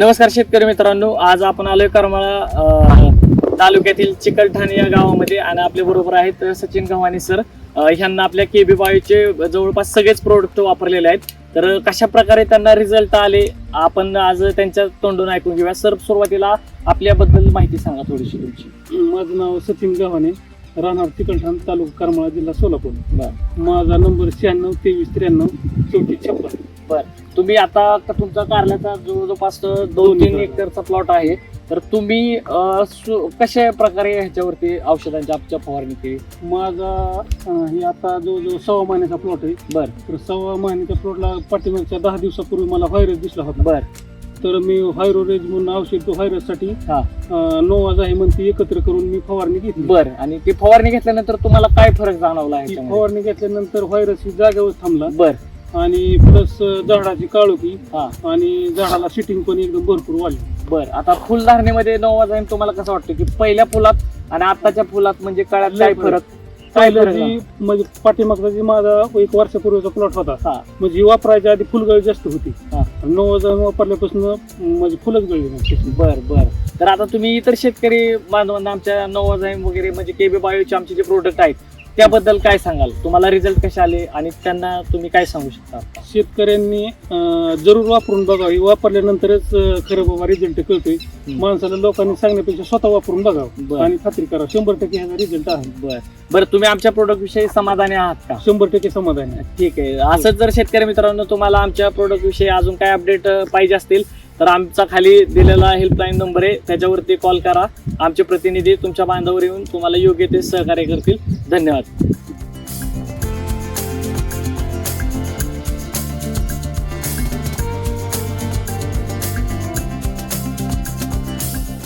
नमस्कार शेतकरी मित्रांनो आज आपण आलोय करमाळा तालुक्यातील चिकलठाण या गावामध्ये आणि आपल्या बरोबर आहेत सचिन गव्हाणे सर. ह्यांना आपल्या केबी बायोचे जवळपास सगळेच प्रोडक्ट वापरलेले आहेत. तर कशा प्रकारे त्यांना रिझल्ट आले आपण आज त्यांच्या तोंडून ऐकून घेऊया. सर सुरुवातीला आपल्याबद्दल माहिती सांगा थोडीशी तुमची. माझं नाव सचिन गव्हाणे राहणार चिकलठाण तालुका करमाळा जिल्हा सोलापूर. माझा नंबर शहाण्णव तेवीस त्र्याण्णव चौतीस छप्पन. बर. तुम्ही आता तुमचा कारल्याचा जवळपास दोन तीन एकरचा प्लॉट आहे. तर तुम्ही अं, सु- कशा प्रकारे ह्याच्यावरती औषधांची आपच्या फवारणी केली? माझा अं, हे आता जवळजवळ सव्वा महिन्याचा प्लॉट आहे. बर. तर सव्वा महिन्याच्या प्लॉटला पाठीमागच्या दहा दिवसापूर्वी मला व्हायरस दिसला होता. बर. तर मी व्हायरोरेज म्हणून औषध तो व्हायरससाठी हा. नोवाज आहे म्हणते एकत्र करून मी फवारणी घेतली. बर. आणि ती फवारणी घेतल्यानंतर तुम्हाला काय फरक जाणवला ती ह्याच्यामध्ये? फवारणी घेतल्यानंतर व्हायरस ही जागेवर थांबला. बर. आणि प्लस झाडाची काळोखी. हा. आणि झाडाला सिटिंग पण एकदम भरपूर वाढली. बर आता फुलधारणेमध्ये नवा जाईन तुम्हाला कसं वाटतं की पहिल्या फुलात आणि आताच्या फुलात म्हणजे काळात लय काय फरक. फरक? काय म्हणजे पाठीमागचा जी माझा एक वर्षापूर्वीचा प्लॉट होता हा. म्हणजे वापरायच्या आधी फुलगळ जास्त होती. हा. नऊ वापरल्यापासून म्हणजे फुलच गळली नाही. त्याची. बर बर. तर आता तुम्ही इतर शेतकरी बांधवांना आमच्या नवा जाईन वगैरे म्हणजे केबी बायोचे आमचे जे प्रोडक्ट आहेत त्याबद्दल काय सांगाल? तुम्हाला रिझल्ट कसे आले आणि त्यांना तुम्ही काय सांगू शकता? शेतकऱ्यांनी अं, जरूर वापरून बघावी. वापरल्यानंतरच अं, खरं बाबा रिझल्ट कळतोय. माणसाला लोकांनी सांगण्यापेक्षा स्वतः वापरून बघावं आणि खात्री करा शंभर टक्के ह्याचा रिझल्ट आहे. बर. बरं तुम्ही आमच्या प्रोडक्ट विषयी समाधानी आहात का? शंभर टक्के समाधान आहे. ठीक आहे. असंच जर शेतकरी मित्रांनो तुम्हाला आमच्या प्रोडक्ट विषयी अजून काय अपडेट पाहिजे असतील तर आमचा खाली दिलेला हेल्पलाईन नंबर आहे. त्याच्यावरती कॉल करा. आमचे प्रतिनिधी तुमच्या बांधावर येऊन तुम्हाला योग्य ते सहकार्य करतील. धन्यवाद